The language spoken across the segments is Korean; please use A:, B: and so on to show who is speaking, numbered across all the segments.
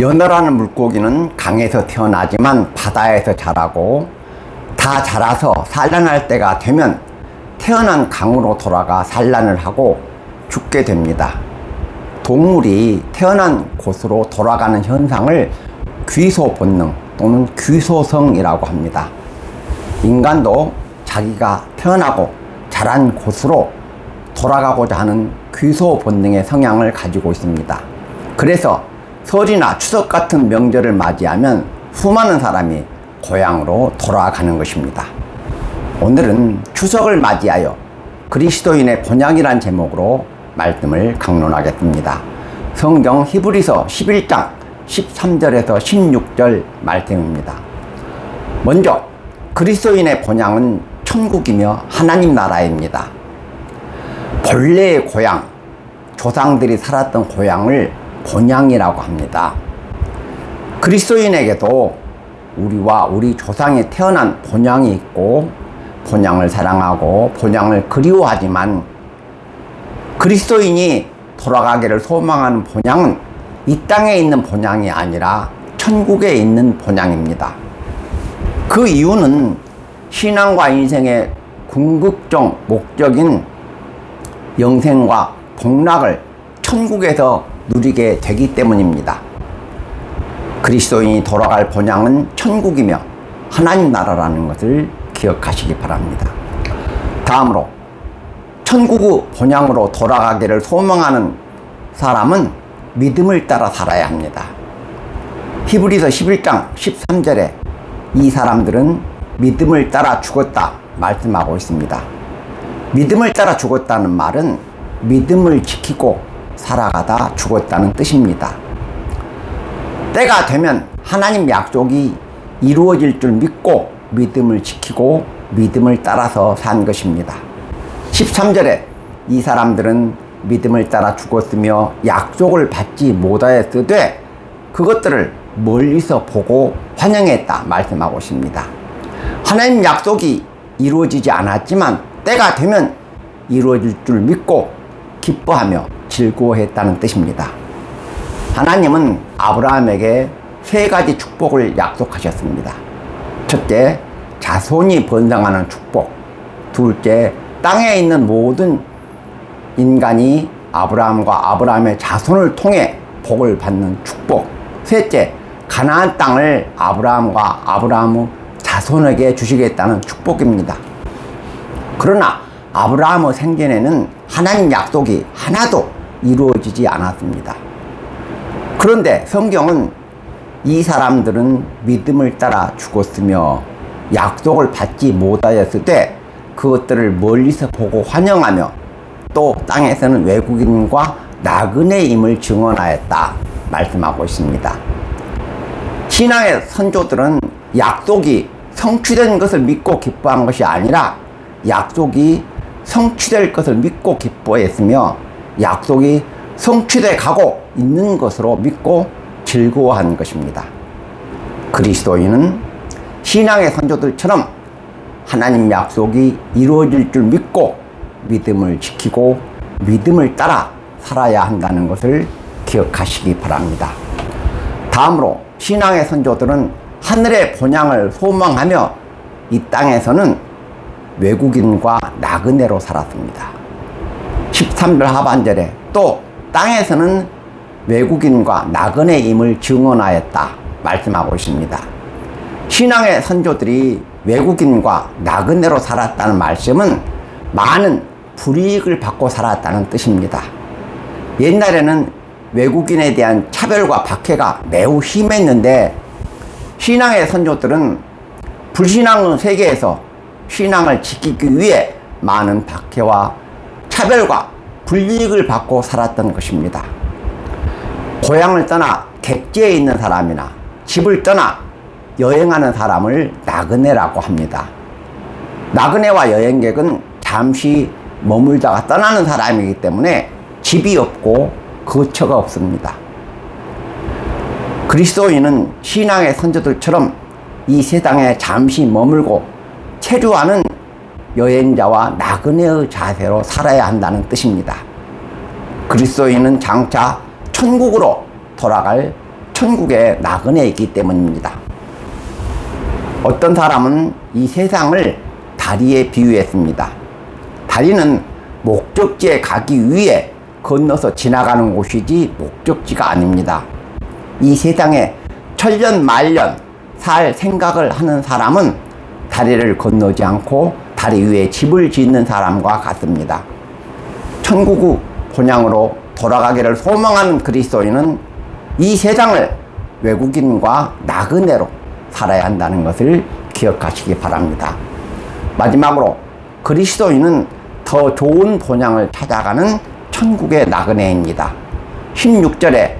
A: 연어라는 물고기는 강에서 태어나지만 바다에서 자라고 다 자라서 산란할 때가 되면 태어난 강으로 돌아가 산란을 하고 죽게 됩니다. 동물이 태어난 곳으로 돌아가는 현상을 귀소 본능 또는 귀소성이라고 합니다. 인간도 자기가 태어나고 자란 곳으로 돌아가고자 하는 귀소 본능의 성향을 가지고 있습니다. 그래서 설이나 추석 같은 명절을 맞이하면 수많은 사람이 고향으로 돌아가는 것입니다. 오늘은 추석을 맞이하여 그리스도인의 본향이란 제목으로 말씀을 강론하겠습니다. 성경 히브리서 11장 13절에서 16절 말씀입니다. 먼저 그리스도인의 본향은 천국이며 하나님 나라입니다. 본래의 고향, 조상들이 살았던 고향을 본향이라고 합니다. 그리스도인에게도 우리와 우리 조상이 태어난 본향이 있고 본향을 사랑하고 본향을 그리워하지만 그리스도인이 돌아가기를 소망하는 본향은 이 땅에 있는 본향이 아니라 천국에 있는 본향입니다. 그 이유는 신앙과 인생의 궁극적 목적인 영생과 복락을 천국에서 누리게 되기 때문입니다. 그리스도인이 돌아갈 본향은 천국이며 하나님 나라라는 것을 기억하시기 바랍니다. 다음으로 천국의 본향으로 돌아가기를 소망하는 사람은 믿음을 따라 살아야 합니다. 히브리서 11장 13절에 이 사람들은 믿음을 따라 죽었다 말씀하고 있습니다. 믿음을 따라 죽었다는 말은 믿음을 지키고 살아가다 죽었다는 뜻입니다. 때가 되면 하나님 약속이 이루어질 줄 믿고 믿음을 지키고 믿음을 따라서 산 것입니다. 13절에 이 사람들은 믿음을 따라 죽었으며 약속을 받지 못하였으되 그것들을 멀리서 보고 환영했다 말씀하고 있습니다. 하나님 약속이 이루어지지 않았지만 때가 되면 이루어질 줄 믿고 기뻐하며 즐거워했다는 뜻입니다. 하나님은 아브라함에게 세 가지 축복을 약속하셨습니다. 첫째, 자손이 번성하는 축복. 둘째, 땅에 있는 모든 인간이 아브라함과 아브라함의 자손을 통해 복을 받는 축복. 셋째, 가나안 땅을 아브라함과 아브라함의 자손에게 주시겠다는 축복입니다. 그러나 아브라함의 생전에는 하나님 약속이 하나도 이루어지지 않았습니다. 그런데 성경은 이 사람들은 믿음을 따라 죽었으며 약속을 받지 못하였을 때 그것들을 멀리서 보고 환영하며 또 땅에서는 외국인과 나그네임을 증언하였다 말씀하고 있습니다. 신앙의 선조들은 약속이 성취된 것을 믿고 기뻐한 것이 아니라 약속이 성취될 것을 믿고 기뻐했으며 약속이 성취돼 가고 있는 것으로 믿고 즐거워한 것입니다. 그리스도인은 신앙의 선조들처럼 하나님 약속이 이루어질 줄 믿고 믿음을 지키고 믿음을 따라 살아야 한다는 것을 기억하시기 바랍니다. 다음으로 신앙의 선조들은 하늘의 본향을 소망하며 이 땅에서는 외국인과 나그네로 살았습니다. 13절 하반절에 또 땅에서는 외국인과 나그네임을 증언하였다 말씀하고 있습니다. 신앙의 선조들이 외국인과 나그네로 살았다는 말씀은 많은 불이익을 받고 살았다는 뜻입니다. 옛날에는 외국인에 대한 차별과 박해가 매우 심했는데 신앙의 선조들은 불신앙 세계에서 신앙을 지키기 위해 많은 박해와 차별과 불이익을 받고 살았던 것입니다. 고향을 떠나 객지에 있는 사람이나 집을 떠나 여행하는 사람을 나그네라고 합니다. 나그네와 여행객은 잠시 머물다가 떠나는 사람이기 때문에 집이 없고 거처가 없습니다. 그리스도인은 신앙의 선조들처럼 이 세상에 잠시 머물고 체류하는 여행자와 나그네의 자세로 살아야 한다는 뜻입니다. 그리스도인은 장차 천국으로 돌아갈 천국의 나그네에 있기 때문입니다. 어떤 사람은 이 세상을 다리에 비유했습니다. 다리는 목적지에 가기 위해 건너서 지나가는 곳이지 목적지가 아닙니다. 이 세상에 천년 말년 살 생각을 하는 사람은 다리를 건너지 않고 다리 위에 집을 짓는 사람과 같습니다. 천국의 본향으로 돌아가기를 소망하는 그리스도인은 이 세상을 외국인과 나그네로 살아야 한다는 것을 기억하시기 바랍니다. 마지막으로 그리스도인은 더 좋은 본향을 찾아가는 천국의 나그네입니다. 16절에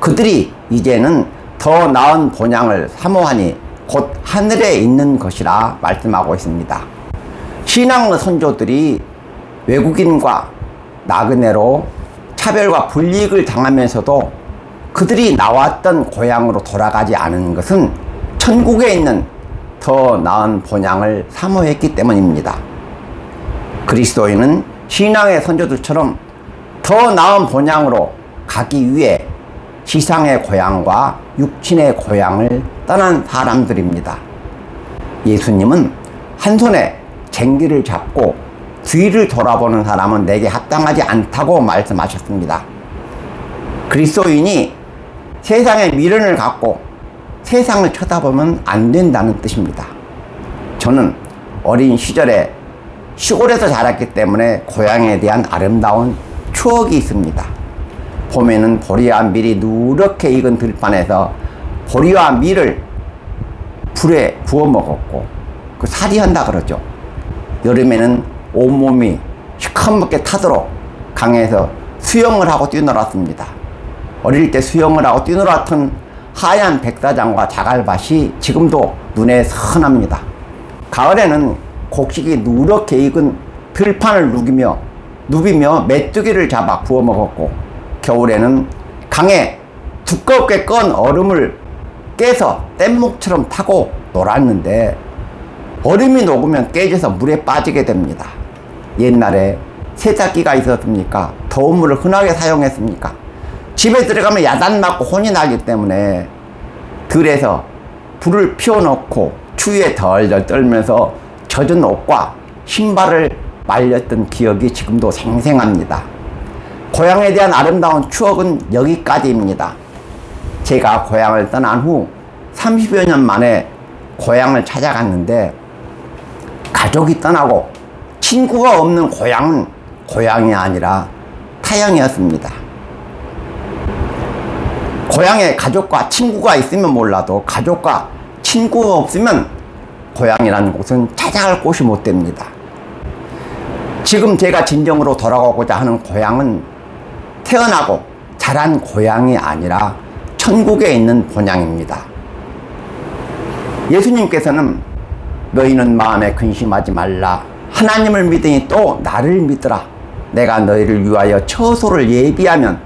A: 그들이 이제는 더 나은 본향을 사모하니 곧 하늘에 있는 것이라 말씀하고 있습니다. 신앙의 선조들이 외국인과 나그네로 차별과 불이익을 당하면서도 그들이 나왔던 고향으로 돌아가지 않은 것은 천국에 있는 더 나은 본향을 사모했기 때문입니다. 그리스도인은 신앙의 선조들처럼 더 나은 본향으로 가기 위해 지상의 고향과 육신의 고향을 떠난 사람들입니다. 예수님은 한 손에 쟁기를 잡고 뒤를 돌아보는 사람은 내게 합당하지 않다고 말씀하셨습니다. 그리스도인이 세상의 미련을 갖고 세상을 쳐다보면 안 된다는 뜻입니다. 저는 어린 시절에 시골에서 자랐기 때문에 고향에 대한 아름다운 추억이 있습니다. 봄에는 보리와 밀이 누렇게 익은 들판에서 보리와 밀을 불에 구워 먹었고 그 살이 한다 그러죠. 여름에는 온몸이 시커멓게 타도록 강에서 수영을 하고 뛰놀았습니다. 어릴 때 수영을 하고 뛰놀았던 하얀 백사장과 자갈밭이 지금도 눈에 선합니다. 가을에는 곡식이 누렇게 익은 들판을 누기며 누비며 메뚜기를 잡아 구워 먹었고 겨울에는 강에 두껍게 건 얼음을 깨서 뗏목처럼 타고 놀았는데 얼음이 녹으면 깨져서 물에 빠지게 됩니다. 옛날에 세탁기가 있었습니까? 더운 물을 흔하게 사용했습니까? 집에 들어가면 야단 맞고 혼이 나기 때문에 들에서 불을 피워놓고 추위에 덜덜 떨면서 젖은 옷과 신발을 말렸던 기억이 지금도 생생합니다. 고향에 대한 아름다운 추억은 여기까지입니다. 제가 고향을 떠난 후 30여 년 만에 고향을 찾아갔는데 가족이 떠나고 친구가 없는 고향은 고향이 아니라 타향이었습니다. 고향에 가족과 친구가 있으면 몰라도 가족과 친구가 없으면 고향이라는 곳은 찾아갈 곳이 못 됩니다. 지금 제가 진정으로 돌아가고자 하는 고향은 태어나고 자란 고향이 아니라 천국에 있는 본향입니다. 예수님께서는 너희는 마음에 근심하지 말라. 하나님을 믿으니 또 나를 믿으라. 내가 너희를 위하여 처소를 예비하면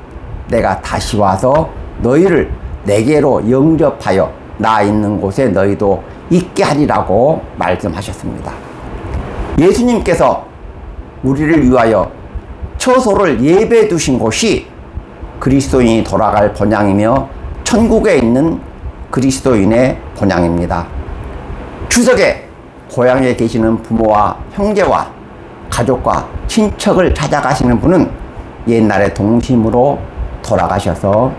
A: 내가 다시 와서 너희를 내게로 영접하여 나 있는 곳에 너희도 있게 하리라고 말씀하셨습니다. 예수님께서 우리를 위하여 처소를 예배해 두신 곳이 그리스도인이 돌아갈 본향이며 천국에 있는 그리스도인의 본향입니다. 추석에 고향에 계시는 부모와 형제와 가족과 친척을 찾아가시는 분은 옛날의 동심으로 돌아가셔서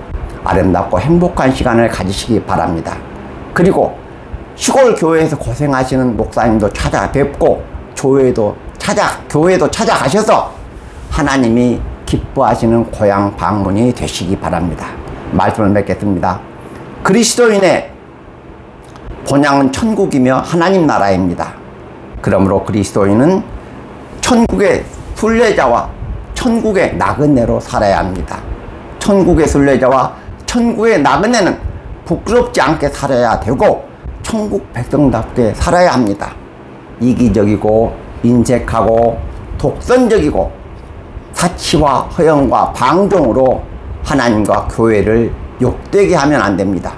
A: 아름답고 행복한 시간을 가지시기 바랍니다. 그리고 시골 교회에서 고생하시는 목사님도 찾아뵙고 교회도 찾아 교회도 찾아가셔서 하나님이 기뻐하시는 고향 방문이 되시기 바랍니다. 말씀을 맺겠습니다. 그리스도인의 본향은 천국이며 하나님 나라입니다. 그러므로 그리스도인은 천국의 순례자와 천국의 나그네로 살아야 합니다. 천국의 순례자와 천국의 나그네는 부끄럽지 않게 살아야 되고 천국 백성답게 살아야 합니다. 이기적이고 인색하고 독선적이고 사치와 허영과 방종으로 하나님과 교회를 욕되게 하면 안 됩니다.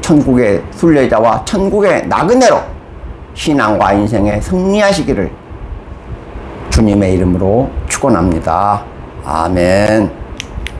A: 천국의 순례자와 천국의 나그네로 신앙과 인생에 승리하시기를 주님의 이름으로 축원합니다. 아멘.